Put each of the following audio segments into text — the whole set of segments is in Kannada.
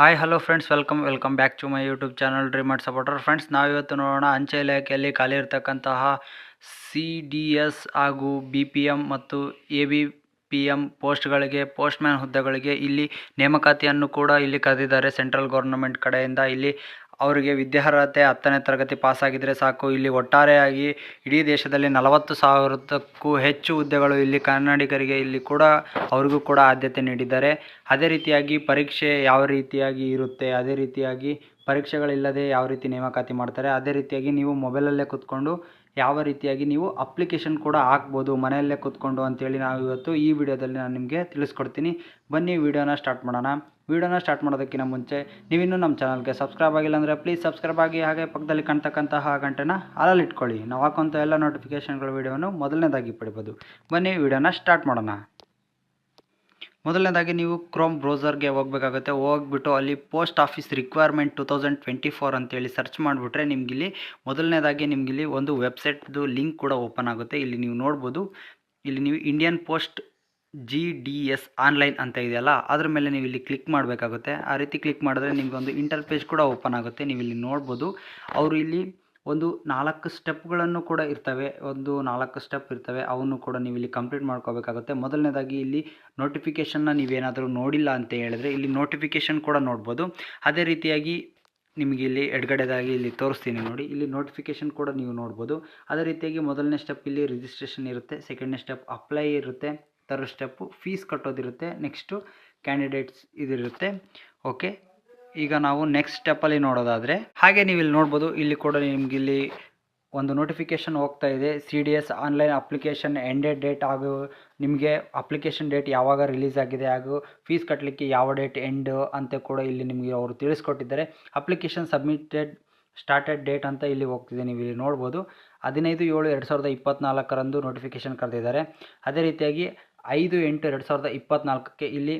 Hi hello friends welcome welcome back to my YouTube channel dreamer supporter friends ನಾವಿವತ್ತು ನೋಡೋಣ ಅಂಚೆ ಇಲಾಖೆಯಲ್ಲಿ ಖಾಲಿ ಇರತಕ್ಕಂತಹ ಸಿ ಡಿ ಎಸ್ ಹಾಗೂ ಬಿ ಪಿ ಎಂ ಮತ್ತು ಎ ಬಿ ಪಿ ಎಂ ಪೋಸ್ಟ್ಗಳಿಗೆ, ಪೋಸ್ಟ್ಮ್ಯಾನ್ ಹುದ್ದೆಗಳಿಗೆ ಇಲ್ಲಿ ನೇಮಕಾತಿಯನ್ನು ಕೂಡ ಇಲ್ಲಿ ಕರೆದಿದ್ದಾರೆ ಸೆಂಟ್ರಲ್ ಗೌರ್ನಮೆಂಟ್ ಕಡೆಯಿಂದ. ಇಲ್ಲಿ ಅವರಿಗೆ ವಿದ್ಯಾರ್ಹತೆ ಹತ್ತನೇ ತರಗತಿ ಪಾಸಾಗಿದ್ದರೆ ಸಾಕು. ಇಲ್ಲಿ ಒಟ್ಟಾರೆಯಾಗಿ ಇಡೀ ದೇಶದಲ್ಲಿ ನಲವತ್ತು ಸಾವಿರಕ್ಕೂ ಹೆಚ್ಚು ಹುದ್ದೆಗಳು ಇಲ್ಲಿ ಕನ್ನಡಿಗರಿಗೆ ಇಲ್ಲಿ ಕೂಡ ಅವರಿಗೂ ಕೂಡ ಆದ್ಯತೆ ನೀಡಿದ್ದಾರೆ. ಅದೇ ರೀತಿಯಾಗಿ ಪರೀಕ್ಷೆ ಯಾವ ರೀತಿಯಾಗಿ ಇರುತ್ತೆ, ಅದೇ ರೀತಿಯಾಗಿ ಪರೀಕ್ಷೆಗಳಿಲ್ಲದೆ ಯಾವ ರೀತಿ ನೇಮಕಾತಿ ಮಾಡ್ತಾರೆ, ಅದೇ ರೀತಿಯಾಗಿ ನೀವು ಮೊಬೈಲಲ್ಲೇ ಕೂತ್ಕೊಂಡು ಯಾವ ರೀತಿಯಾಗಿ ನೀವು ಅಪ್ಲಿಕೇಶನ್ ಕೂಡ ಹಾಕ್ಬೋದು, ಮನೆಯಲ್ಲೇ ಕೂತ್ಕೊಂಡು ಅಂತೇಳಿ ನಾವು ಇವತ್ತು ಈ ವಿಡಿಯೋದಲ್ಲಿ ನಾನು ನಿಮಗೆ ತಿಳಿಸ್ಕೊಡ್ತೀನಿ. ಬನ್ನಿ, ವಿಡಿಯೋನ ಸ್ಟಾರ್ಟ್ ಮಾಡೋಣ. ವಿಡಿಯೋನ ಸ್ಟಾರ್ಟ್ ಮಾಡೋದಕ್ಕಿಂತ ಮುಂಚೆ ನೀವಿನ್ನೂ ನಮ್ಮ ಚಾನಲ್ಗೆ ಸಬ್ಸ್ಕ್ರೈಬ್ ಆಗಿಲ್ಲ ಅಂದರೆ ಪ್ಲೀಸ್ ಸಬ್ಸ್ಕ್ರೈಬ್ ಆಗಿ ಹಾಗೆ ಪಕ್ಕದಲ್ಲಿ ಕಾಣ್ತಕ್ಕಂತಹ ಗಂಟೆನ ಅಲಲ್ಲಿ ಇಟ್ಕೊಳ್ಳಿ. ನಾವು ಹಾಕುವಂಥ ಎಲ್ಲ ನೋಟಿಫಿಕೇಷನ್ಗಳ ವೀಡಿಯೋನು ಮೊದಲನೇದಾಗಿ ಪಡಿಬೋದು. ಬನ್ನಿ, ವೀಡಿಯೋನ ಸ್ಟಾರ್ಟ್ ಮಾಡೋಣ. ಮೊದಲನೇದಾಗಿ ನೀವು ಕ್ರೋಮ್ ಬ್ರೌಸರ್ಗೆ ಹೋಗಬೇಕಾಗುತ್ತೆ. ಹೋಗ್ಬಿಟ್ಟು ಅಲ್ಲಿ post office requirement two thousand twenty four ಅಂತೇಳಿ ಸರ್ಚ್ ಮಾಡಿಬಿಟ್ರೆ ನಿಮಗಿಲ್ಲಿ ಮೊದಲನೇದಾಗಿ ನಿಮಗಿಲ್ಲಿ ಒಂದು ವೆಬ್ಸೈಟ್ದು ಲಿಂಕ್ ಕೂಡ ಓಪನ್ ಆಗುತ್ತೆ. ಇಲ್ಲಿ ನೀವು ನೋಡ್ಬೋದು. ಇಲ್ಲಿ ನೀವು Indian post G D S online ಅಂತ ಇದೆಯಲ್ಲ, ಅದ್ರ ಮೇಲೆ ನೀವು ಇಲ್ಲಿ ಕ್ಲಿಕ್ ಮಾಡಬೇಕಾಗುತ್ತೆ. ಆ ರೀತಿ ಕ್ಲಿಕ್ ಮಾಡಿದ್ರೆ ನಿಮ್ಗೆ ಒಂದು ಇಂಟರ್ಪೇಜ್ ಕೂಡ ಓಪನ್ ಆಗುತ್ತೆ. ನೀವು ಇಲ್ಲಿ ನೋಡ್ಬೋದು. ಅವರು ಇಲ್ಲಿ ಒಂದು ನಾಲ್ಕು ಸ್ಟೆಪ್ಗಳನ್ನು ಕೂಡ ಇರ್ತವೆ. ಒಂದು ನಾಲ್ಕು ಸ್ಟೆಪ್ ಇರ್ತವೆ. ಅವನ್ನು ಕೂಡ ನೀವು ಇಲ್ಲಿ ಕಂಪ್ಲೀಟ್ ಮಾಡ್ಕೋಬೇಕಾಗುತ್ತೆ. ಮೊದಲನೇದಾಗಿ ಇಲ್ಲಿ ನೋಟಿಫಿಕೇಷನ್ನ ನೀವೇನಾದರೂ ನೋಡಿಲ್ಲ ಅಂತ ಹೇಳಿದ್ರೆ ಇಲ್ಲಿ ನೋಟಿಫಿಕೇಷನ್ ಕೂಡ ನೋಡ್ಬೋದು. ಅದೇ ರೀತಿಯಾಗಿ ನಿಮಗೆ ಇಲ್ಲಿ ಎಡಗಡೆದಾಗಿ ಇಲ್ಲಿ ತೋರಿಸ್ತೀನಿ ನೋಡಿ. ಇಲ್ಲಿ ನೋಟಿಫಿಕೇಷನ್ ಕೂಡ ನೀವು ನೋಡ್ಬೋದು. ಅದೇ ರೀತಿಯಾಗಿ ಮೊದಲನೇ ಸ್ಟೆಪ್ ಇಲ್ಲಿ ರಿಜಿಸ್ಟ್ರೇಷನ್ ಇರುತ್ತೆ. ಸೆಕೆಂಡ್ನೇ ಸ್ಟೆಪ್ ಅಪ್ಲೈ ಇರುತ್ತೆ. ಥರ್ಡ್ ಸ್ಟೆಪ್ಪು ಫೀಸ್ ಕಟ್ಟೋದಿರುತ್ತೆ, ನೆಕ್ಸ್ಟು ಕ್ಯಾಂಡಿಡೇಟ್ಸ್ ಇದಿರುತ್ತೆ. ಓಕೆ, ಈಗ ನಾವು ನೆಕ್ಸ್ಟ್ ಸ್ಟೆಪ್ಪಲ್ಲಿ ನೋಡೋದಾದರೆ, ಹಾಗೆ ನೀವು ಇಲ್ಲಿ ನೋಡ್ಬೋದು, ಇಲ್ಲಿ ಕೂಡ ನಿಮ್ಗೆ ಇಲ್ಲಿ ಒಂದು ನೋಟಿಫಿಕೇಷನ್ ಹೋಗ್ತಾ ಇದೆ, C D S online application ended date ಹಾಗೂ ನಿಮಗೆ ಅಪ್ಲಿಕೇಶನ್ ಡೇಟ್ ಯಾವಾಗ ರಿಲೀಸ್ ಆಗಿದೆ ಹಾಗೂ ಫೀಸ್ ಕಟ್ಟಲಿಕ್ಕೆ ಯಾವ ಡೇಟ್ ಎಂಡ್ ಅಂತ ಕೂಡ ಇಲ್ಲಿ ನಿಮಗೆ ಅವರು ತಿಳಿಸ್ಕೊಟ್ಟಿದ್ದಾರೆ. ಅಪ್ಲಿಕೇಶನ್ ಸಬ್ಮಿಟೆಡ್ ಸ್ಟಾರ್ಟೆಡ್ ಡೇಟ್ ಅಂತ ಇಲ್ಲಿ ಹೋಗ್ತಿದೆ ನೀವು ಇಲ್ಲಿ ನೋಡ್ಬೋದು. ಹದಿನೈದು ಏಳು ಎರಡು ಸಾವಿರದ ಇಪ್ಪತ್ತ್ನಾಲ್ಕರಂದು ನೋಟಿಫಿಕೇಷನ್ ಕರೆದಿದ್ದಾರೆ. ಅದೇ ರೀತಿಯಾಗಿ ಐದು ಎಂಟು ಎರಡು ಸಾವಿರದ ಇಪ್ಪತ್ತ್ನಾಲ್ಕಕ್ಕೆ ಇಲ್ಲಿ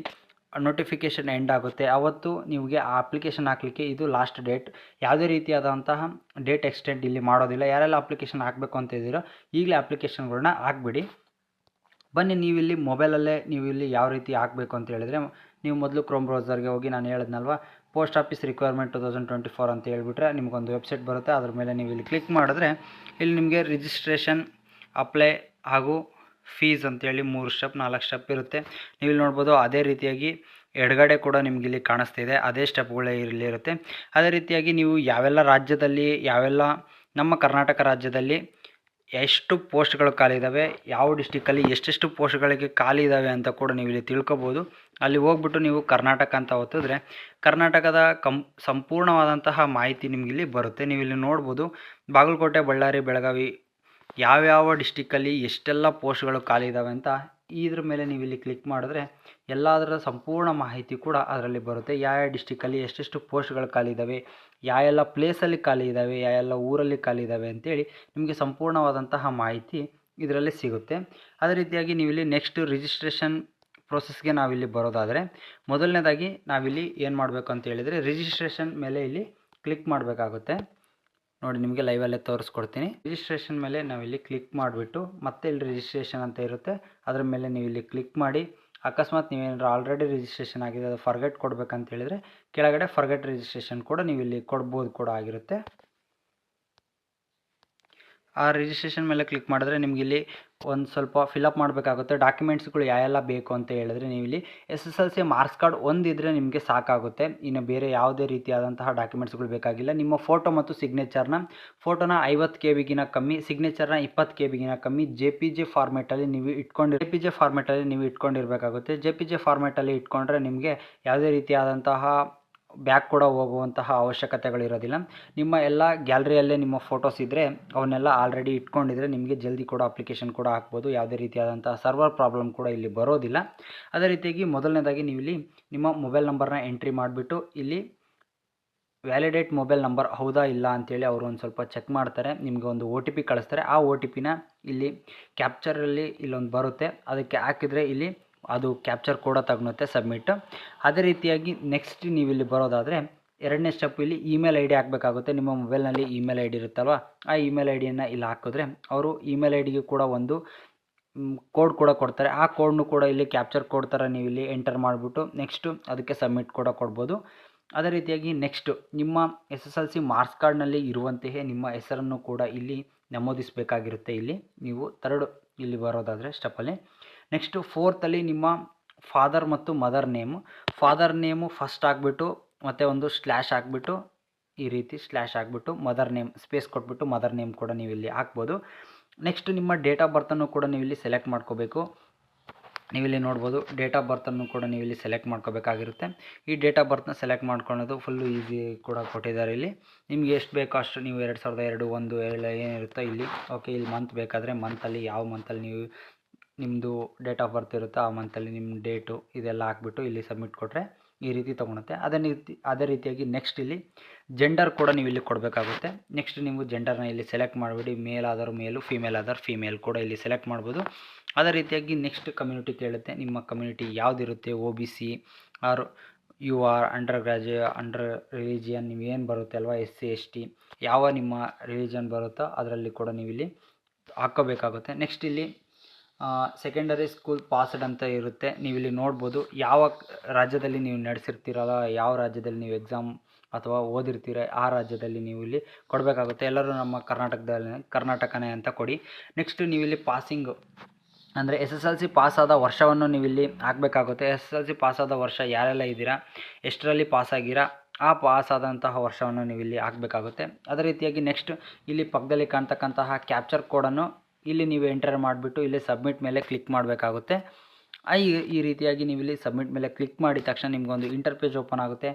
ನೋಟಿಫಿಕೇಷನ್ ಎಂಡ್ ಆಗುತ್ತೆ. ಅವತ್ತು ನಿಮಗೆ ಆ ಅಪ್ಲಿಕೇಶನ್ ಹಾಕಲಿಕ್ಕೆ ಇದು ಲಾಸ್ಟ್ ಡೇಟ್ ಯಾವುದೇ ರೀತಿಯಾದಂತಹ ಡೇಟ್ ಎಕ್ಸ್ಟೆಂಡ್ ಇಲ್ಲಿ ಮಾಡೋದಿಲ್ಲ. ಯಾರೆಲ್ಲ ಅಪ್ಲಿಕೇಶನ್ ಹಾಕಬೇಕು ಅಂತ ಇದ್ದೀರೋ ಈಗಲೇ ಅಪ್ಲಿಕೇಶನ್ಗಳನ್ನ ಹಾಕ್ಬಿಡಿ. ಬನ್ನಿ, ನೀವಿಲ್ಲಿ ಮೊಬೈಲಲ್ಲೇ ನೀವು ಇಲ್ಲಿ ಯಾವ ರೀತಿ ಹಾಕಬೇಕು ಅಂತ ಹೇಳಿದರೆ, ನೀವು ಮೊದಲು ಕ್ರೋಮ್ ಬ್ರೌಸರ್ಗೆ ಹೋಗಿ ನಾನು ಹೇಳಿದ್ನಲ್ವ post office requirement two thousand twenty four ಅಂತ ಹೇಳಿಬಿಟ್ರೆ ನಿಮಗೊಂದು ವೆಬ್ಸೈಟ್ ಬರುತ್ತೆ. ಅದ್ರ ಮೇಲೆ ನೀವು ಇಲ್ಲಿ ಕ್ಲಿಕ್ ಮಾಡಿದ್ರೆ ಇಲ್ಲಿ ನಿಮಗೆ ರಿಜಿಸ್ಟ್ರೇಷನ್ ಅಪ್ಲೈ ಹಾಗೂ ಫೀಸ್ ಅಂತೇಳಿ ಮೂರು ಸ್ಟೆಪ್ ನಾಲ್ಕು ಸ್ಟೆಪ್ ಇರುತ್ತೆ. ನೀವು ಇಲ್ಲಿ ನೋಡ್ಬೋದು ಅದೇ ರೀತಿಯಾಗಿ ಎಡಗಡೆ ಕೂಡ ನಿಮ್ಗೆ ಇಲ್ಲಿ ಕಾಣಿಸ್ತಿದೆ ಅದೇ ಸ್ಟೆಪ್ಗಳೇ ಇಲ್ಲಿ ಇರುತ್ತೆ. ಅದೇ ರೀತಿಯಾಗಿ ನೀವು ಯಾವೆಲ್ಲ ರಾಜ್ಯದಲ್ಲಿ, ಯಾವೆಲ್ಲ ನಮ್ಮ ಕರ್ನಾಟಕ ರಾಜ್ಯದಲ್ಲಿ ಎಷ್ಟು ಪೋಸ್ಟ್ಗಳು ಖಾಲಿ ಇದ್ದಾವೆ ಯಾವ ಡಿಸ್ಟಿಕಲ್ಲಿ ಎಷ್ಟೆಷ್ಟು ಪೋಸ್ಟ್ಗಳಿಗೆ ಖಾಲಿ ಇದ್ದಾವೆ ಅಂತ ಕೂಡ ನೀವು ಇಲ್ಲಿ ತಿಳ್ಕೊಬೋದು. ಅಲ್ಲಿ ಹೋಗ್ಬಿಟ್ಟು ನೀವು ಕರ್ನಾಟಕ ಅಂತ ಒತ್ತಿದ್ರೆ ಕರ್ನಾಟಕದ ಕಂ, ಸಂಪೂರ್ಣವಾದಂತಹ ಮಾಹಿತಿ ನಿಮಗಿಲ್ಲಿ ಬರುತ್ತೆ. ನೀವು ಇಲ್ಲಿ ನೋಡ್ಬೋದು ಬಾಗಲಕೋಟೆ, ಬಳ್ಳಾರಿ, ಬೆಳಗಾವಿ ಯಾವ್ಯಾವ ಡಿಸ್ಟಿಕ್ಕಲ್ಲಿ ಎಷ್ಟೆಲ್ಲ ಪೋಸ್ಟ್ಗಳು ಖಾಲಿ ಇದ್ದಾವೆ ಅಂತ ಇದ್ರ ಮೇಲೆ ನೀವು ಇಲ್ಲಿ ಕ್ಲಿಕ್ ಮಾಡಿದ್ರೆ ಎಲ್ಲದರ ಸಂಪೂರ್ಣ ಮಾಹಿತಿ ಕೂಡ ಅದರಲ್ಲಿ ಬರುತ್ತೆ. ಯಾವ ಡಿಸ್ಟಿಕ್ಕಲ್ಲಿ ಎಷ್ಟೆಷ್ಟು ಪೋಸ್ಟ್ಗಳು ಖಾಲಿ ಇದ್ದಾವೆ ಯಾವೆಲ್ಲ ಪ್ಲೇಸಲ್ಲಿ ಖಾಲಿ ಇದ್ದಾವೆ ಯಾವೆಲ್ಲ ಊರಲ್ಲಿ ಖಾಲಿ ಇದ್ದಾವೆ ಅಂತೇಳಿ ನಿಮಗೆ ಸಂಪೂರ್ಣವಾದಂತಹ ಮಾಹಿತಿ ಇದರಲ್ಲಿ ಸಿಗುತ್ತೆ. ಅದೇ ರೀತಿಯಾಗಿ ನೀವು ಇಲ್ಲಿ ನೆಕ್ಸ್ಟ್ ರಿಜಿಸ್ಟ್ರೇಷನ್ ಪ್ರೊಸೆಸ್ಗೆ ನಾವಿಲ್ಲಿ ಬರೋದಾದರೆ ಮೊದಲನೇದಾಗಿ ನಾವಿಲ್ಲಿ ಏನು ಮಾಡಬೇಕು ಅಂತ ಹೇಳಿದರೆ ರಿಜಿಸ್ಟ್ರೇಷನ್ ಮೇಲೆ ಇಲ್ಲಿ ಕ್ಲಿಕ್ ಮಾಡಬೇಕಾಗುತ್ತೆ. ನೋಡಿ, ನಿಮಗೆ ಲೈವಲ್ಲೇ ತೋರಿಸ್ಕೊಡ್ತೀನಿ. ರಿಜಿಸ್ಟ್ರೇಷನ್ ಮೇಲೆ ನಾವಿಲ್ಲಿ ಕ್ಲಿಕ್ ಮಾಡಿಬಿಟ್ಟು, ಮತ್ತೆ ಇಲ್ಲಿ ರಿಜಿಸ್ಟ್ರೇಷನ್ ಅಂತ ಇರುತ್ತೆ. ಅದರ ಮೇಲೆ ನೀವು ಇಲ್ಲಿ ಕ್ಲಿಕ್ ಮಾಡಿ, ಅಕಸ್ಮಾತ್ ನೀವೇನಾದ್ರು ಆಲ್ರೆಡಿ ರಿಜಿಸ್ಟ್ರೇಷನ್ ಆಗಿದೆ, ಅದು ಫರ್ಗೆಟ್ ಕೊಡಬೇಕಂತ ಹೇಳಿದರೆ, ಕೆಳಗಡೆ ಫರ್ಗೆಟ್ ರಿಜಿಸ್ಟ್ರೇಷನ್ ಕೂಡ ನೀವು ಇಲ್ಲಿ ಕೊಡ್ಬೋದು ಕೂಡ ಆಗಿರುತ್ತೆ. ಆ ರಿಜಿಸ್ಟ್ರೇಷನ್ ಮೇಲೆ ಕ್ಲಿಕ್ ಮಾಡಿದ್ರೆ ನಿಮಗೆ ಇಲ್ಲಿ ಒಂದು ಸ್ವಲ್ಪ ಫಿಲಪ್ ಮಾಡಬೇಕಾಗುತ್ತೆ. ಡಾಕ್ಯುಮೆಂಟ್ಸ್ಗಳು ಯಾವೆಲ್ಲ ಬೇಕು ಅಂತ ಹೇಳಿದ್ರೆ ನೀವು ಇಲ್ಲಿ S S L C marks card ಒಂದಿದ್ರೆ ನಿಮಗೆ ಸಾಕಾಗುತ್ತೆ. ಇನ್ನು ಬೇರೆ ಯಾವುದೇ ರೀತಿಯಾದಂತಹ ಡಾಕ್ಯುಮೆಂಟ್ಸ್ಗಳು ಬೇಕಾಗಿಲ್ಲ. ನಿಮ್ಮ ಫೋಟೋ ಮತ್ತು ಸಿಗ್ನೇಚರ್ನ ಫೋಟೋನ ಐವತ್ತು ಕೆ ಬಿಗಿನ ಕಮ್ಮಿ ಸಿಗ್ನೇಚರ್ನ ಇಪ್ಪತ್ತು ಕೆ ಬಿಗಿನ ಕಮ್ಮಿ ಜೆ ಪಿ ಜೆ ಫಾರ್ಮೆಟಲ್ಲಿ ನೀವು ಇಟ್ಕೊಂಡು ಜೆ ಪಿ ಜೆ ಫಾರ್ಮೆಟಲ್ಲಿ ನೀವು ಇಟ್ಕೊಂಡಿರಬೇಕಾಗುತ್ತೆ. ಜೆ ಪಿ ಜೆ ಫಾರ್ಮೆಟಲ್ಲಿ ಇಟ್ಕೊಂಡ್ರೆ ನಿಮಗೆ ಯಾವುದೇ ರೀತಿಯಾದಂತಹ ಬ್ಯಾಕ್ ಕೂಡ ಹೋಗುವಂತಹ ಅವಶ್ಯಕತೆಗಳಿರೋದಿಲ್ಲ. ನಿಮ್ಮ ಎಲ್ಲ ಗ್ಯಾಲರಿಯಲ್ಲೇ ನಿಮ್ಮ ಫೋಟೋಸ್ ಇದ್ದರೆ ಅವನ್ನೆಲ್ಲ ಆಲ್ರೆಡಿ ಇಟ್ಕೊಂಡಿದ್ರೆ ನಿಮಗೆ ಜಲ್ದಿ ಕೂಡ ಅಪ್ಲಿಕೇಶನ್ ಕೂಡ ಹಾಕ್ಬೋದು. ಯಾವುದೇ ರೀತಿಯಾದಂಥ ಸರ್ವರ್ ಪ್ರಾಬ್ಲಮ್ ಕೂಡ ಇಲ್ಲಿ ಬರೋದಿಲ್ಲ. ಅದೇ ರೀತಿಯಾಗಿ ಮೊದಲನೇದಾಗಿ ನೀವು ಇಲ್ಲಿ ನಿಮ್ಮ ಮೊಬೈಲ್ ನಂಬರ್ನ ಎಂಟ್ರಿ ಮಾಡಿಬಿಟ್ಟು ಇಲ್ಲಿ ವ್ಯಾಲಿಡೇಟ್ ಮೊಬೈಲ್ ನಂಬರ್ ಹೌದಾ ಇಲ್ಲ ಅಂತೇಳಿ ಅವರು ಒಂದು ಸ್ವಲ್ಪ ಚೆಕ್ ಮಾಡ್ತಾರೆ. ನಿಮಗೆ ಒಂದು ಒ ಟಿ ಪಿ ಕಳಿಸ್ತಾರೆ. ಆ ಒ ಟಿ ಪಿನ ಇಲ್ಲಿ ಕ್ಯಾಪ್ಚರಲ್ಲಿ ಇಲ್ಲೊಂದು ಬರುತ್ತೆ. ಅದಕ್ಕೆ ಹಾಕಿದರೆ ಇಲ್ಲಿ ಅದು ಕ್ಯಾಪ್ಚರ್ ಕೂಡ ತಗೊಳುತ್ತೆ ಸಬ್ಮಿಟ್ ಅದೇ ರೀತಿಯಾಗಿ ನೆಕ್ಸ್ಟ್ ನೀವು ಇಲ್ಲಿ ಬರೋದಾದರೆ, ಎರಡನೇ ಸ್ಟೆಪ್ ಇಲ್ಲಿ ಇಮೇಲ್ ಐ ಡಿ ಹಾಕಬೇಕಾಗುತ್ತೆ. ನಿಮ್ಮ ಮೊಬೈಲ್ನಲ್ಲಿ ಇಮೇಲ್ ಐ ಡಿ ಇರುತ್ತಲ್ವ? ಆ ಇಮೇಲ್ ಐ ಡಿಯನ್ನು ಇಲ್ಲಿ ಹಾಕಿದ್ರೆ ಅವರು ಇಮೇಲ್ ಐ ಡಿಗೆ ಕೂಡ ಒಂದು ಕೋಡ್ ಕೂಡ ಕೊಡ್ತಾರೆ. ಆ ಕೋಡ್ನು ಕೂಡ ಇಲ್ಲಿ ಕ್ಯಾಪ್ಚರ್ ಕೋಡ್ ಥರ ನೀವು ಇಲ್ಲಿ ಎಂಟರ್ ಮಾಡಿಬಿಟ್ಟು ನೆಕ್ಸ್ಟು ಅದಕ್ಕೆ ಸಬ್ಮಿಟ್ ಕೂಡ ಕೊಡ್ಬೋದು. ಅದೇ ರೀತಿಯಾಗಿ ನೆಕ್ಸ್ಟು ನಿಮ್ಮ S S L C marks ಕಾರ್ಡ್ನಲ್ಲಿ ಇರುವಂತೆಯೇ ನಿಮ್ಮ ಹೆಸರನ್ನು ಕೂಡ ಇಲ್ಲಿ ನಮೂದಿಸಬೇಕಾಗಿರುತ್ತೆ ಇಲ್ಲಿ. ನೀವು ತರ್ಡ್ ಇಲ್ಲಿ ಬರೋದಾದರೆ ಸ್ಟೆಪ್ಪಲ್ಲಿ ನೆಕ್ಸ್ಟು ಫೋರ್ತಲ್ಲಿ ನಿಮ್ಮ ಫಾದರ್ ಮತ್ತು mother name. Father name first ಹಾಕ್ಬಿಟ್ಟು ಮತ್ತು ಒಂದು ಸ್ಲ್ಯಾಶ್ ಹಾಕ್ಬಿಟ್ಟು ಈ ರೀತಿ ಸ್ಲ್ಯಾಶ್ ಹಾಕ್ಬಿಟ್ಟು ಮದರ್ ನೇಮ್, ಸ್ಪೇಸ್ ಕೊಟ್ಬಿಟ್ಟು ಮದರ್ ನೇಮ್ ಕೂಡ ನೀವು ಇಲ್ಲಿ ಹಾಕ್ಬೋದು. ನೆಕ್ಸ್ಟ್ ನಿಮ್ಮ ಡೇಟ್ ಆಫ್ ಬರ್ತನ್ನು ಕೂಡ ನೀವು ಇಲ್ಲಿ ಸೆಲೆಕ್ಟ್ ಮಾಡ್ಕೋಬೇಕು. ನೀವಿಲ್ಲಿ ನೋಡ್ಬೋದು, ಡೇಟ್ ಆಫ್ ಬರ್ತನ್ನು ಕೂಡ ನೀವು ಇಲ್ಲಿ ಸೆಲೆಕ್ಟ್ ಮಾಡ್ಕೋಬೇಕಾಗಿರುತ್ತೆ. ಈ ಡೇಟ್ ಆಫ್ ಬರ್ತ್ನ ಸೆಲೆಕ್ಟ್ ಮಾಡ್ಕೊಳ್ಳೋದು ಫುಲ್ಲು ಈಸಿ ಕೂಡ ಕೊಟ್ಟಿದ್ದಾರೆ ಇಲ್ಲಿ. ನಿಮ್ಗೆ ಎಷ್ಟು ಬೇಕೋ ಅಷ್ಟು ನೀವು ಎರಡು ಸಾವಿರದ ಎರಡು ಒಂದು ಏಳು ಏನಿರುತ್ತೋ ಇಲ್ಲಿ, ಓಕೆ, ಇಲ್ಲಿ ಮಂತ್ ಬೇಕಾದರೆ ಮಂತಲ್ಲಿ ಯಾವ ಮಂತಲ್ಲಿ ನೀವು ನಿಮ್ಮದು ಡೇಟ್ ಆಫ್ ಬರ್ತ್ ಇರುತ್ತೆ, ಆ ಮಂತಲ್ಲಿ ನಿಮ್ಮ ಡೇಟು ಇದೆಲ್ಲ ಹಾಕ್ಬಿಟ್ಟು ಇಲ್ಲಿ ಸಬ್ಮಿಟ್ ಕೊಟ್ಟರೆ ಈ ರೀತಿ ತೊಗೊಳುತ್ತೆ. ಅದೇ ರೀತಿ, ಅದೇ ರೀತಿಯಾಗಿ ನೆಕ್ಸ್ಟ್ ಇಲ್ಲಿ ಜೆಂಡರ್ ಕೂಡ ನೀವು ಇಲ್ಲಿ ಕೊಡಬೇಕಾಗುತ್ತೆ. ನೆಕ್ಸ್ಟ್ ನೀವು ಜೆಂಡರ್ನ ಇಲ್ಲಿ ಸೆಲೆಕ್ಟ್ ಮಾಡಿಬಿಡಿ. ಮೇಲ್ ಆದರೂ ಮೇಲು ಫೀಮೇಲ್ ಆದರೂ ಫೀಮೇಲ್ ಕೂಡ ಇಲ್ಲಿ ಸೆಲೆಕ್ಟ್ ಮಾಡ್ಬೋದು. ಅದೇ ರೀತಿಯಾಗಿ ನೆಕ್ಸ್ಟ್ ಕಮ್ಯುನಿಟಿ ಕೇಳುತ್ತೆ. ನಿಮ್ಮ community ಯಾವುದಿರುತ್ತೆ? O B C R U R under ಗ್ರಾಜ್ಯು under religion ನೀವು ಏನು ಬರುತ್ತೆ ಅಲ್ವಾ? ಎಸ್ ಸಿ ಎಸ್ ಟಿ ಯಾವ ನಿಮ್ಮ ರಿಲಿಜನ್ ಬರುತ್ತೋ ಅದರಲ್ಲಿ ಕೂಡ ನೀವು ಇಲ್ಲಿ ಹಾಕೋಬೇಕಾಗುತ್ತೆ ನೆಕ್ಸ್ಟ್ ಇಲ್ಲಿ ಸೆಕೆಂಡರಿ ಸ್ಕೂಲ್ ಪಾಸ್ಡ್ ಅಂತ ಇರುತ್ತೆ. ನೀವು ಇಲ್ಲಿ ನೋಡ್ಬೋದು ಯಾವ ರಾಜ್ಯದಲ್ಲಿ ನೀವು ನಡೆಸಿರ್ತೀರಲ್ಲ, ಯಾವ ರಾಜ್ಯದಲ್ಲಿ ನೀವು ಎಕ್ಸಾಮ್ ಅಥವಾ ಓದಿರ್ತೀರ, ಆ ರಾಜ್ಯದಲ್ಲಿ ನೀವು ಇಲ್ಲಿ ಕೊಡಬೇಕಾಗುತ್ತೆ. ಎಲ್ಲರೂ ನಮ್ಮ ಕರ್ನಾಟಕದಲ್ಲಿ, ಕರ್ನಾಟಕನೇ ಅಂತ ಕೊಡಿ. ನೆಕ್ಸ್ಟ್ ನೀವು ಇಲ್ಲಿ ಪಾಸಿಂಗ್ ಅಂದರೆ ಎಸ್ ಎಸ್ ಎಲ್ ಸಿ ಪಾಸಾದ ವರ್ಷವನ್ನು ನೀವು ಇಲ್ಲಿ ಹಾಕಬೇಕಾಗುತ್ತೆ ಎಸ್ ಎಸ್ ಎಲ್ ಸಿ ಪಾಸಾದ ವರ್ಷ ಯಾರೆಲ್ಲ ಇದ್ದೀರಾ, ಎಷ್ಟರಲ್ಲಿ ಪಾಸಾಗಿರಾ ಆ ಪಾಸಾದಂತಹ ವರ್ಷವನ್ನು ನೀವು ಇಲ್ಲಿ ಹಾಕಬೇಕಾಗುತ್ತೆ. ಅದೇ ರೀತಿಯಾಗಿ ನೆಕ್ಸ್ಟ್ ಇಲ್ಲಿ ಪಕ್ಕದಲ್ಲಿ ಕಾಣ್ತಕ್ಕಂತಹ ಕ್ಯಾಪ್ಚರ್ ಕೋಡನ್ನು ಇಲ್ಲಿ ನೀವು ಎಂಟರ್ ಮಾಡಿಬಿಟ್ಟು ಇಲ್ಲಿ ಸಬ್ಮಿಟ್ ಮೇಲೆ ಕ್ಲಿಕ್ ಮಾಡಬೇಕಾಗುತ್ತೆ. ಈ ರೀತಿಯಾಗಿ ನೀವು ಇಲ್ಲಿ ಸಬ್ಮಿಟ್ ಮೇಲೆ ಕ್ಲಿಕ್ ಮಾಡಿದ ತಕ್ಷಣ ನಿಮಗೊಂದು ಇಂಟರ್ಪೇಜ್ ಓಪನ್ ಆಗುತ್ತೆ.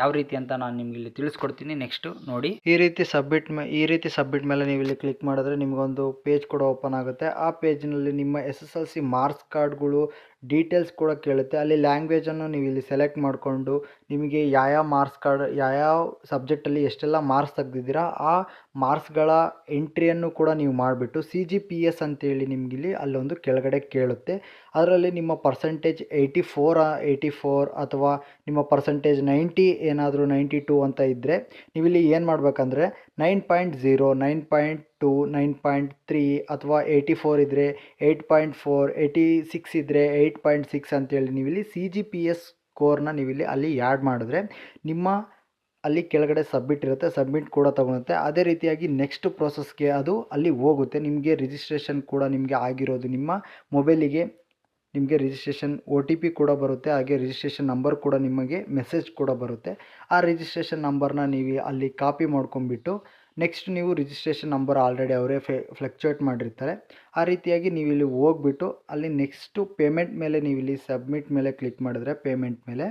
ಯಾವ ರೀತಿ ಅಂತ ನಾನು ನಿಮ್ಗೆ ಇಲ್ಲಿ ತಿಳಿಸ್ಕೊಡ್ತೀನಿ. ನೆಕ್ಸ್ಟು ನೋಡಿ. ಈ ರೀತಿ ಸಬ್ಮಿಟ್ ಮೇ, ಈ ರೀತಿ ಸಬ್ಮಿಟ್ ಮೇಲೆ ನೀವು ಇಲ್ಲಿ ಕ್ಲಿಕ್ ಮಾಡಿದ್ರೆ ನಿಮಗೊಂದು ಪೇಜ್ ಕೂಡ ಓಪನ್ ಆಗುತ್ತೆ. ಆ ಪೇಜ್ನಲ್ಲಿ ನಿಮ್ಮ S S L C marks ಕಾರ್ಡ್ಗಳು ಡೀಟೇಲ್ಸ್ ಕೂಡ ಕೇಳುತ್ತೆ. ಅಲ್ಲಿ ಲ್ಯಾಂಗ್ವೇಜನ್ನು ನೀವು ಇಲ್ಲಿ ಸೆಲೆಕ್ಟ್ ಮಾಡಿಕೊಂಡು ನಿಮಗೆ ಯಾವ್ಯಾವ ಮಾರ್ಕ್ಸ್ ಕಾರ್ಡ್ ಯಾವ್ಯಾವ ಸಬ್ಜೆಕ್ಟಲ್ಲಿ ಎಷ್ಟೆಲ್ಲ ಮಾರ್ಕ್ಸ್ ತೆಗ್ದಿದ್ದೀರಾ, ಆ ಮಾರ್ಕ್ಸ್ಗಳ ಎಂಟ್ರಿಯನ್ನು ಕೂಡ ನೀವು ಮಾಡಿಬಿಟ್ಟು ಸಿ ಜಿ ಪಿ ಎಸ್ ಅಂತೇಳಿ ನಿಮಗಿಲ್ಲಿ ಅಲ್ಲೊಂದು ಕೆಳಗಡೆ ಕೇಳುತ್ತೆ. ಅದರಲ್ಲಿ ನಿಮ್ಮ percentage eighty four eighty four ಅಥವಾ ನಿಮ್ಮ ಪರ್ಸೆಂಟೇಜ್ ನೈಂಟಿ ಏನಾದರೂ ನೈಂಟಿ ಟೂ ಅಂತ ಇದ್ದರೆ ನೀವಿಲ್ಲಿ ಏನು ಮಾಡಬೇಕಂದ್ರೆ nine point zero nine point two nine point three ಅಥವಾ ಏಯ್ಟಿ ಫೋರ್ ಇದ್ದರೆ eight point four eighty six ಇದ್ದರೆ ಏಯ್ಟ್ ಪಾಯಿಂಟ್ ಸಿಕ್ಸ್ ಅಂತೇಳಿ ನೀವಿಲ್ಲಿ ಸಿ ಜಿ ಪಿ ಎಸ್ ಸ್ಕೋರ್ನ ನೀವಿಲ್ಲಿ ಅಲ್ಲಿ ಆ್ಯಡ್ ಮಾಡಿದ್ರೆ ನಿಮ್ಮ ಅಲ್ಲಿ ಕೆಳಗಡೆ ಸಬ್ಮಿಟ್ ಇರುತ್ತೆ ಸಬ್ಮಿಟ್ ಕೂಡ ತೊಗೊಳುತ್ತೆ. ಅದೇ ರೀತಿಯಾಗಿ ನೆಕ್ಸ್ಟ್ ಪ್ರೋಸೆಸ್ಗೆ ಅದು ಅಲ್ಲಿ ಹೋಗುತ್ತೆ. ನಿಮಗೆ ರಿಜಿಸ್ಟ್ರೇಷನ್ ಕೂಡ ನಿಮಗೆ ಆಗಿರೋದು ನಿಮ್ಮ ಮೊಬೈಲಿಗೆ ನಿಮಗೆ ರಿಜಿಸ್ಟ್ರೇಷನ್ ಒ ಟಿ ಪಿ ಕೂಡ ಬರುತ್ತೆ, ಹಾಗೆ ರಿಜಿಸ್ಟ್ರೇಷನ್ ನಂಬರ್ ಕೂಡ ನಿಮಗೆ ಮೆಸೇಜ್ ಕೂಡ ಬರುತ್ತೆ. ಆ ರಿಜಿಸ್ಟ್ರೇಷನ್ ನಂಬರ್ನ ನೀವು ಅಲ್ಲಿ ಕಾಪಿ ಮಾಡ್ಕೊಂಬಿಟ್ಟು ನೆಕ್ಸ್ಟ್ ನೀವು ರಿಜಿಸ್ಟ್ರೇಷನ್ ನಂಬರ್ ಆಲ್ರೆಡಿ ಅವರೇ ಫೆ ಫ್ಲಕ್ಚುಯೇಟ್ ಮಾಡಿರ್ತಾರೆ. ಆ ರೀತಿಯಾಗಿ ನೀವು ಇಲ್ಲಿ ಹೋಗ್ಬಿಟ್ಟು ಅಲ್ಲಿ ನೆಕ್ಸ್ಟು ಪೇಮೆಂಟ್ ಮೇಲೆ ನೀವು ಇಲ್ಲಿ ಸಬ್ಮಿಟ್ ಮೇಲೆ ಕ್ಲಿಕ್ ಮಾಡಿದ್ರೆ ಪೇಮೆಂಟ್ ಮೇಲೆ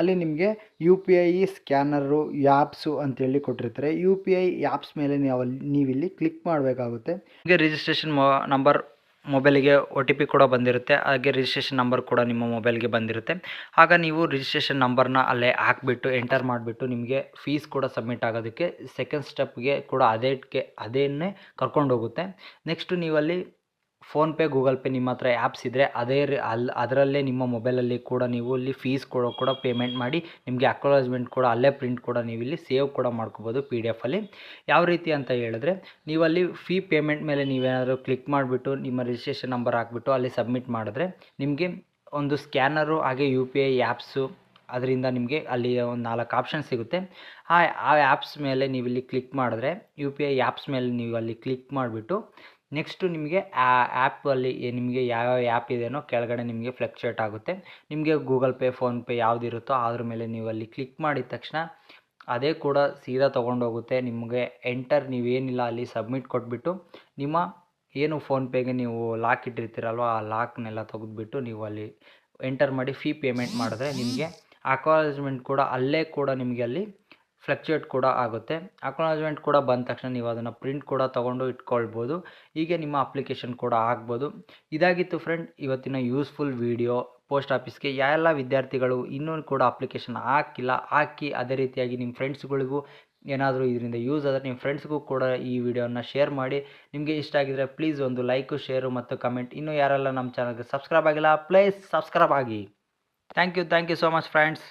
ಅಲ್ಲಿ ನಿಮಗೆ U P I scanner apps ಅಂತೇಳಿ ಕೊಟ್ಟಿರ್ತಾರೆ. ಯು ಪಿ ಐ ಆ್ಯಪ್ಸ್ ಮೇಲೆ ನೀವು ಅಲ್ಲಿ ನೀವಿಲ್ಲಿ ಕ್ಲಿಕ್ ಮಾಡಬೇಕಾಗುತ್ತೆ. ನಿಮಗೆ ರಿಜಿಸ್ಟ್ರೇಷನ್ ನಂಬರ್ ಮೊಬೈಲಿಗೆ ಒ ಟಿ ಪಿ ಕೂಡ ಬಂದಿರುತ್ತೆ. ಹಾಗೆ ರಿಜಿಸ್ಟ್ರೇಷನ್ ನಂಬರ್ ಕೂಡ ನಿಮ್ಮ ಮೊಬೈಲ್ಗೆ ಬಂದಿರುತ್ತೆ. ಆಗ ನೀವು ರಿಜಿಸ್ಟ್ರೇಷನ್ ನಂಬರ್ನ ಅಲ್ಲೇ ಹಾಕ್ಬಿಟ್ಟು ಎಂಟರ್ ಮಾಡಿಬಿಟ್ಟು ನಿಮಗೆ ಫೀಸ್ ಕೂಡ ಸಬ್ಮಿಟ್ ಆಗೋದಕ್ಕೆ ಸೆಕೆಂಡ್ ಸ್ಟೆಪ್ಗೆ ಕೂಡ ಅದೇಕ್ಕೆ ಅದೇನೇ ಕರ್ಕೊಂಡು ಹೋಗುತ್ತೆ ನೆಕ್ಸ್ಟು ನೀವಲ್ಲಿ ಫೋನ್ಪೇ ಗೂಗಲ್ ಪೇ ನಿಮ್ಮ ಹತ್ರ ಆ್ಯಪ್ಸ್ ಇದ್ದರೆ ಅದೇ ಅಲ್ಲಿ ಅದರಲ್ಲೇ ನಿಮ್ಮ ಮೊಬೈಲಲ್ಲಿ ಕೂಡ ನೀವು ಇಲ್ಲಿ ಫೀಸ್ ಕೂಡ ಕೂಡ ಪೇಮೆಂಟ್ ಮಾಡಿ ನಿಮಗೆ ಅಕ್ನಾಲಜ್ಮೆಂಟ್ ಕೂಡ ಅಲ್ಲೇ ಪ್ರಿಂಟ್ ಕೂಡ ನೀವು ಇಲ್ಲಿ ಸೇವ್ ಕೂಡ ಮಾಡ್ಕೋಬೋದು ಪಿ ಡಿ ಎಫಲ್ಲಿ ಯಾವ ರೀತಿ ಅಂತ ಹೇಳಿದ್ರೆ ನೀವಲ್ಲಿ ಫೀ ಪೇಮೆಂಟ್ ಮೇಲೆ ನೀವೇನಾದರೂ ಕ್ಲಿಕ್ ಮಾಡಿಬಿಟ್ಟು ನಿಮ್ಮ ರಿಜಿಸ್ಟ್ರೇಷನ್ ನಂಬರ್ ಹಾಕ್ಬಿಟ್ಟು ಅಲ್ಲಿ ಸಬ್ಮಿಟ್ ಮಾಡಿದ್ರೆ ನಿಮಗೆ ಒಂದು ಸ್ಕ್ಯಾನರು ಹಾಗೆ ಯು ಪಿ ಐ ಆ್ಯಪ್ಸು ಅದರಿಂದ ನಿಮಗೆ ಅಲ್ಲಿ ಒಂದು ನಾಲ್ಕು ಆಪ್ಷನ್ ಸಿಗುತ್ತೆ. ಆ ಆ ಆ್ಯಪ್ಸ್ ಮೇಲೆ ನೀವು ಇಲ್ಲಿ ಕ್ಲಿಕ್ ಮಾಡಿದ್ರೆ ಯು ಪಿ ಐ ಆ್ಯಪ್ಸ್ ಮೇಲೆ ನೀವು ಅಲ್ಲಿ ಕ್ಲಿಕ್ ಮಾಡಿಬಿಟ್ಟು ನೆಕ್ಸ್ಟು ನಿಮಗೆ ಆ ಆ್ಯಪಲ್ಲಿ ನಿಮಗೆ ಯಾವ್ಯಾವ ಆ್ಯಪ್ ಇದೆಯೋ ಕೆಳಗಡೆ ನಿಮಗೆ ಫ್ಲಕ್ಚುಯೇಟ್ ಆಗುತ್ತೆ. ನಿಮಗೆ ಗೂಗಲ್ ಪೇ ಫೋನ್ಪೇ ಯಾವುದಿರುತ್ತೋ ಅದ್ರ ಮೇಲೆ ನೀವು ಅಲ್ಲಿ ಕ್ಲಿಕ್ ಮಾಡಿದ ತಕ್ಷಣ ಅದೇ ಕೂಡ ಸೀದಾ ತೊಗೊಂಡೋಗುತ್ತೆ ನಿಮಗೆ ಎಂಟರ್ ನೀವೇನಿಲ್ಲ ಅಲ್ಲಿ ಸಬ್ಮಿಟ್ ಕೊಟ್ಬಿಟ್ಟು ನಿಮ್ಮ ಏನು ಫೋನ್ಪೇಗೆ ನೀವು ಲಾಕ್ ಇಟ್ಟಿರ್ತೀರಲ್ವ ಆ ಲಾಕ್ನೆಲ್ಲ ತೆಗೆದುಬಿಟ್ಟು ನೀವು ಅಲ್ಲಿ ಎಂಟರ್ ಮಾಡಿ ಫೀ ಪೇಮೆಂಟ್ ಮಾಡಿದ್ರೆ ನಿಮಗೆ ಅಕ್ವಾಲಜ್ಮೆಂಟ್ ಕೂಡ ಅಲ್ಲೇ ಕೂಡ ನಿಮಗೆ ಅಲ್ಲಿ ಫ್ಲಕ್ಚುಯೇಟ್ ಕೂಡ ಆಗುತ್ತೆ. ಅಕ್ನಾಲಜ್ಮೆಂಟ್ ಕೂಡ ಬಂದ ತಕ್ಷಣ ನೀವು ಅದನ್ನು ಪ್ರಿಂಟ್ ಕೂಡ ತೊಗೊಂಡು ಇಟ್ಕೊಳ್ಬೋದು. ಹೀಗೆ ನಿಮ್ಮ ಅಪ್ಲಿಕೇಶನ್ ಕೂಡ ಆಗ್ಬೋದು. ಇದಾಗಿತ್ತು ಫ್ರೆಂಡ್, ಇವತ್ತಿನ ಯೂಸ್ಫುಲ್ ವೀಡಿಯೋ. ಪೋಸ್ಟ್ ಆಫೀಸ್ಗೆ ಯಾರೆಲ್ಲ ವಿದ್ಯಾರ್ಥಿಗಳು ಇನ್ನೂ ಕೂಡ ಅಪ್ಲಿಕೇಶನ್ ಹಾಕಿಲ್ಲ. ಹಾಕಿ ಅದೇ ರೀತಿಯಾಗಿ ನಿಮ್ಮ ಫ್ರೆಂಡ್ಸ್ಗಳಿಗೂ ಏನಾದರೂ ಇದರಿಂದ ಯೂಸ್ ಆದರೆ ನಿಮ್ಮ ಫ್ರೆಂಡ್ಸ್ಗೂ ಕೂಡ ಈ ವಿಡಿಯೋನ ಶೇರ್ ಮಾಡಿ. ನಿಮಗೆ ಇಷ್ಟ ಆಗಿದರೆ ಪ್ಲೀಸ್ ಒಂದು ಲೈಕು, ಶೇರು ಮತ್ತು ಕಮೆಂಟ್. ಇನ್ನೂ ಯಾರೆಲ್ಲ ನಮ್ಮ ಚಾನಲ್ಗೆ ಸಬ್ಸ್ಕ್ರೈಬ್ ಆಗಿಲ್ಲ, ಪ್ಲೀಸ್ ಸಬ್ಸ್ಕ್ರೈಬ್ ಆಗಿ. Thank you thank you so much friends.